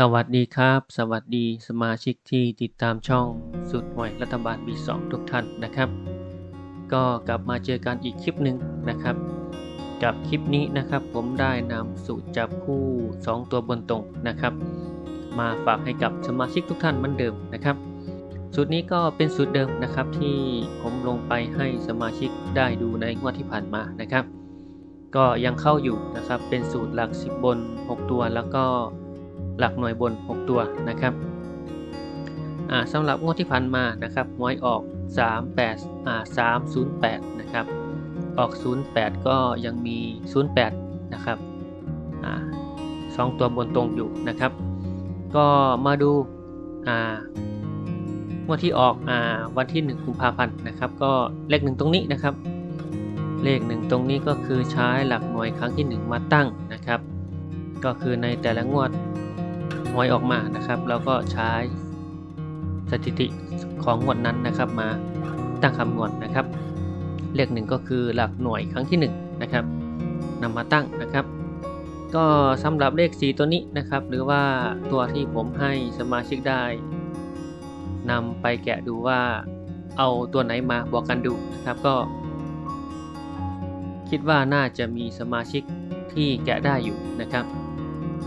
สวัสดีครับ สวัสดีสมาชิกที่ติดตามช่องสุดหวยรัฐบาลปี2ทุกท่านนะครับ ก็กลับมาเจอกันอีกคลิปหนึ่งนะครับ กับคลิปนี้นะครับ ผมได้นำสูตรจับคู่ 2 ตัวบนตรงนะครับ มาฝากให้กับสมาชิกทุกท่านเหมือนเดิมนะครับสูตรนี้ก็เป็นสูตรเดิมนะครับที่ผมลงไปให้สมาชิกได้ดูในงวดที่ผ่านมานะครับ ก็ยังเข้าอยู่นะครับเป็นสูตรหลัก 10 บน 6 ตัวแล้วก็ หลักหน่วยบน 6 ตัวนะครับสำหรับงวดที่ผ่านมานะครับหวยออก 38อ่า308 นะครับ ออก 08 ก็ยังมี 08 นะครับอ่าสองตัวบนตรงอยู่นะครับ ก็มาดูอ่างวดที่ออกอ่าวันที่ 1 กุมภาพันธ์นะครับ ก็เลขหนึ่งตรงนี้นะครับ เลขหนึ่งตรงนี้ก็คือใช้หลักหน่วยครั้งที่ 1 มาตั้งนะครับ ก็คือในแต่ละงวด หวยออกมานะครับเราก็ใช้สถิติของงวดนั้นนะครับ มาตั้งคำนวณนะครับ เลขหนึ่งก็คือหลักหน่วยครั้งที่1นะครับนำมาตั้งนะครับ ก็สำหรับเลข 4 ตัวนี้นะครับ หรือว่าตัวที่ผมให้สมาชิกได้นำไปแกะดูว่าเอาตัวไหนมาบวกกันดูนะครับก็ คิดว่าน่าจะมีสมาชิกที่แกะได้อยู่นะครับ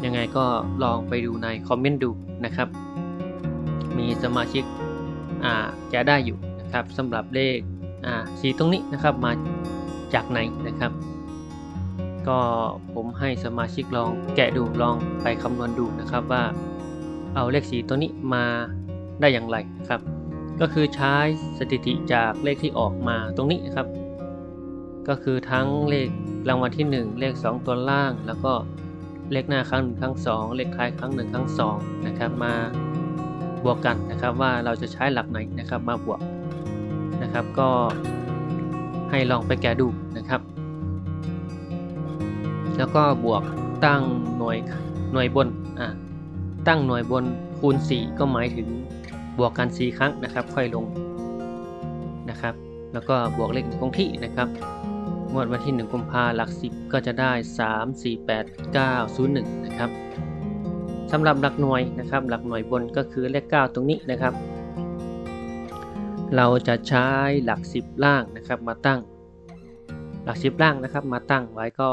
ยังไงก็ลองไปดูในคอมเมนต์ดูนะครับ มีสมาชิกอ่าแกะได้อยู่นะครับสำหรับเลขอ่าสีตรงนี้นะครับมาจากไหนนะครับ ก็ผมให้สมาชิกลองแกะดูลองไปคำนวณดูนะครับว่าเอาเลขสีตัวนี้มาได้อย่างไรนะครับ ก็คือใช้สถิติจากเลขที่ออกมาตรงนี้นะครับ ก็คือทั้งเลขรางวัลที่ 1 เลข 2 ตัวล่างแล้วก็ เลขหน้าครั้งหนึ่งครั้งสองเลขท้ายครั้งหนึ่งครั้งสองนะครับมาบวกกันนะครับว่าเราจะใช้หลักไหนนะครับมาบวกนะครับก็ให้ลองไปแกะดูนะครับ แล้วก็บวกตั้งหน่วยหน่วยบนอะตั้งหน่วยบนคูณ 4 ก็หมายถึงบวกกัน 4 ครั้งนะครับ ค่อยลงนะครับ แล้วก็บวกเลขคงที่นะครับ งวดวันที่ 1 กุมภาหลัก 10 ก็จะได้ 3 4 8 9 0 1 นะครับสำหรับหลักหน่วยนะครับ หลักหน่วยบนก็คือเลข 9 ตรงนี้นะครับ เราจะใช้หลัก 10 ล่างนะครับมาตั้ง หลัก 10 ล่างนะครับ มาตั้งไว้ก็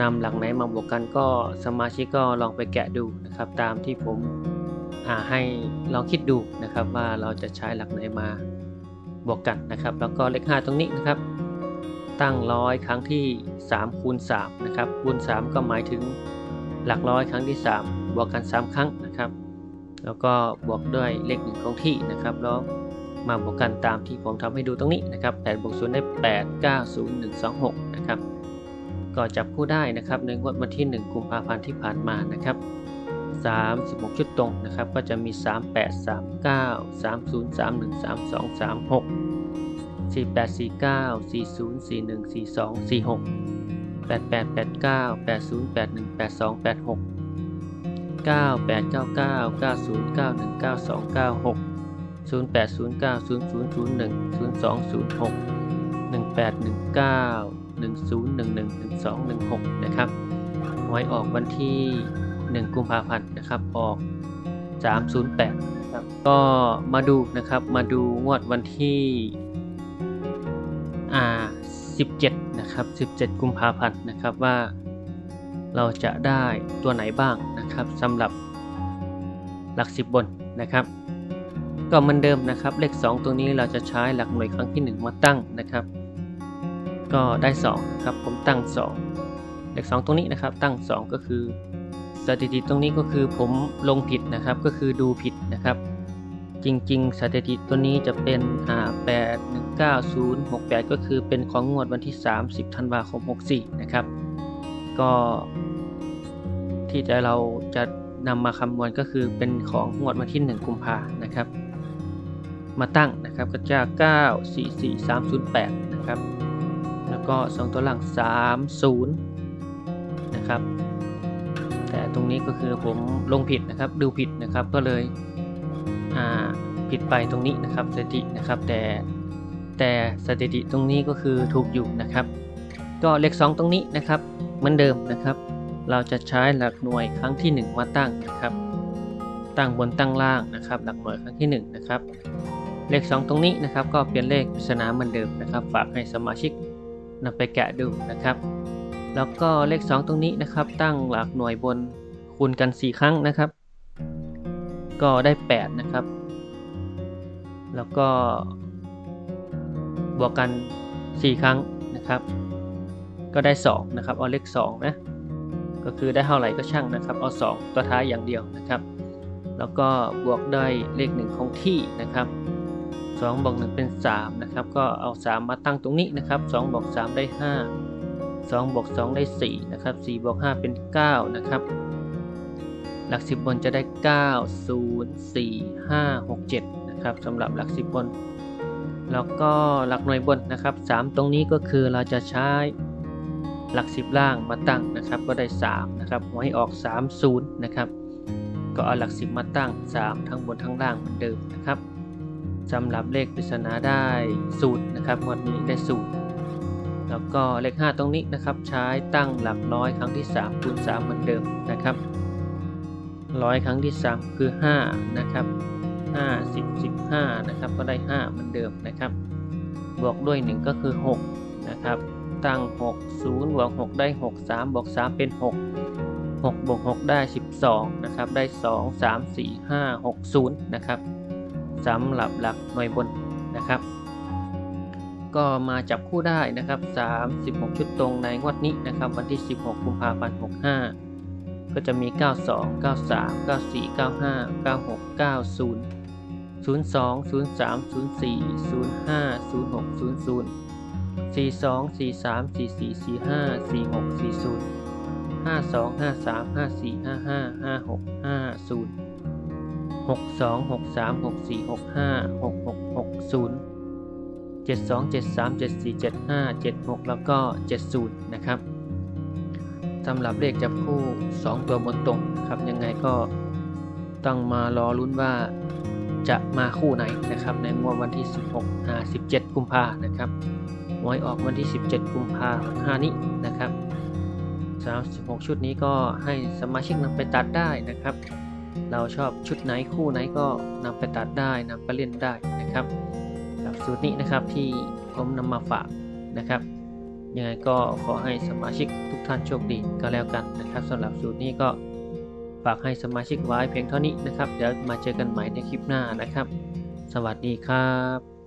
นำหลักไหนมาบวกกันก็สมาชิกก็ลองไปแกะดูนะครับ ตามที่ผมให้ลองคิดดูนะครับว่าเราจะใช้หลักไหนมาบวกกันนะครับ แล้วก็เลข 5 ตรงนี้นะครับ ตั้งร้อยครั้งที่3คูณ3นะครับคูณ 3 ก็หมายถึงหลักร้อยครั้งที่ 3 บวกกัน 3 ครั้งนะครับ แล้วก็บวกด้วยเลขหนึ่งคงที่นะครับแล้วมาบวกกันตามที่ผมทำให้ดูตรงนี้นะครับ8บวก0ได้ 8 9 0 1 2 6 นะครับ ก็จับคู่ได้นะครับในงวดวันที่ 1 กุมภาพันธ์ที่ผ่านมานะครับ36 ชุดตรงนะครับ ก็จะมี 38 39 30 31 32 36 48 49 40 41 42 46 88 89 80 81 82 86 98 99 90 91 92 96 08 09 00 01 02 06 18 19 1011 1216 นะครับหวยออกวันที่ 1 กุมภาพันธ์นะครับ ออก 308นะครับก็มาดูนะครับ มาดูงวดวันที่ อ่า17นะครับ17 กุมภาพันธ์นะครับว่าเราจะได้ตัวไหนบ้างนะครับสำหรับหลัก 10 บนนะครับ ก็เหมือนเดิมนะครับ เลข 2 ตัวนี้เราจะใช้หลักหน่วยครั้งที่ 1 มาตั้งนะครับ ก็ได้2นะครับผมตั้ง 2 เลข 2 ตรงนี้นะครับ ตั้ง 2 ก็คือสถิติตรงนี้ก็คือผมลงผิดนะครับก็คือดูผิดนะครับ จริงๆ สถิติตัวนี้จะเป็นอ่า8 1 9 0 6 8 ก็คือเป็นของงวดวันที่ 30ธันวาคม 64 นะครับ ก็ที่จะเราจะนำมาคำนวณก็คือเป็นของงวดวันที่ 1 กุมภานะครับ มาตั้งนะครับก็จะ 9 4 4 3 0 8 นะครับ แล้วก็ 2 ตัวหลัง 30 นะครับ แต่ตรงนี้ก็คือผมลงผิดนะครับ ดูผิดนะครับก็เลย ผิดไปตรงนี้นะครับสถิตินะครับแต่แต่สถิติตรงนี้ก็คือถูกอยู่นะครับ ก็เลข 2 ตรงนี้นะครับเหมือนเดิมนะครับ เราจะใช้หลักหน่วยครั้งที่ 1 มาตั้งนะครับ ตั้งบนตั้งล่างนะครับ หลักหน่วยครั้งที่ 1 นะครับ เลข 2 ตรงนี้นะครับ ก็เป็นเลขปริศนาเหมือนเดิมนะครับ ฝากให้สมาชิกนำไปแกะดูนะครับ แล้วก็เลข 2 ตรงนี้นะครับ ตั้งหลักหน่วยบนคูณกัน 4 ครั้งนะครับ ก็ได้ 8 นะครับ แล้วก็ บวกกัน 4 ครั้งนะครับ ก็ได้ 2 นะครับ เอาเลข 2 นะ ก็คือได้เท่าไหร่ก็ช่างนะครับ เอา 2 ตัวท้ายอย่างเดียวนะครับ แล้วก็บวกได้เลข 1 คงที่นะครับ2บวก1เป็น 3 นะครับ ก็เอา 3 มาตั้งตรงนี้นะครับ2บวก3ได้ 5 2บวก2ได้ 4 นะครับ4บวก5เป็น 9 นะครับ หลัก 10 บนจะได้ 9 0 4 5 6 7 นะครับสำหรับหลัก 10 บน แล้วก็หลักหน่วยบนนะครับ 3 ตรงนี้ก็คือเราจะใช้หลัก 10 ล่างมาตั้งนะครับ ก็ได้ 3 นะครับหวยออก 3 0 นะครับ ก็เอาหลัก 10 มาตั้ง 3 ทั้งบนทั้งล่างเหมือนเดิมนะครับสำหรับเลขปริศนาได้0นะครับงวดนี้ได้0แล้วก็เลข 5 ตรงนี้นะครับ ใช้ตั้งหลักร้อยครั้งที่3คูณ3เหมือนเดิมนะครับ ร้อยครั้งที่ 3 คือ 5 นะครับ 5 10 15 นะครับ ก็ได้ 5 เหมือนเดิมนะครับ บวกด้วย 1 ก็คือ 6 นะครับ ตั้ง 6 0 บวก 6 ได้ 6 3 บวก 3 เป็น 6 6บวก6ได้ 12 นะครับ ได้ 2 3 4 5 6 0 นะครับสำหรับหลักหน่วยบนนะครับ ก็มาจับคู่ได้นะครับ 36 ชุดตรงในงวดนี้นะครับ วันที่ 16 กุมภาพันธ์ 65 ก็จะมี 92 93 94 95 96 90 02 03 04 05 06 00 42 43 44 45 46 40 52 53 54 55 56 50 62 63 64 65 66 60 72 73 74 75 76 แล้วก็ 70 นะครับ สำหรับเลขจับคู่ 2 ตัวบนตรงครับยังไงก็ต้องมารอลุ้นว่าจะมาคู่ไหนนะครับ ในงวดวันที่ 16อ่า17 กุมภานะครับหวยออกวันที่ 17 กุมภาพันธ์นี้นะครับ36 ชุดนี้ก็ให้สมาชิกนำไปตัดได้นะครับ เราชอบชุดไหนคู่ไหนก็นำไปตัดได้นำไปเล่นได้นะครับหลักสูตรนี้นะครับที่ผมนำมาฝากนะครับ ยังไงก็ขอให้สมาชิกทุกท่านโชคดีก็แล้วกันนะครับสำหรับสูตรนี้ก็ฝากให้สมาชิกไว้เพียงเท่านี้นะครับ เดี๋ยวมาเจอกันใหม่ในคลิปหน้านะครับ สวัสดีครับ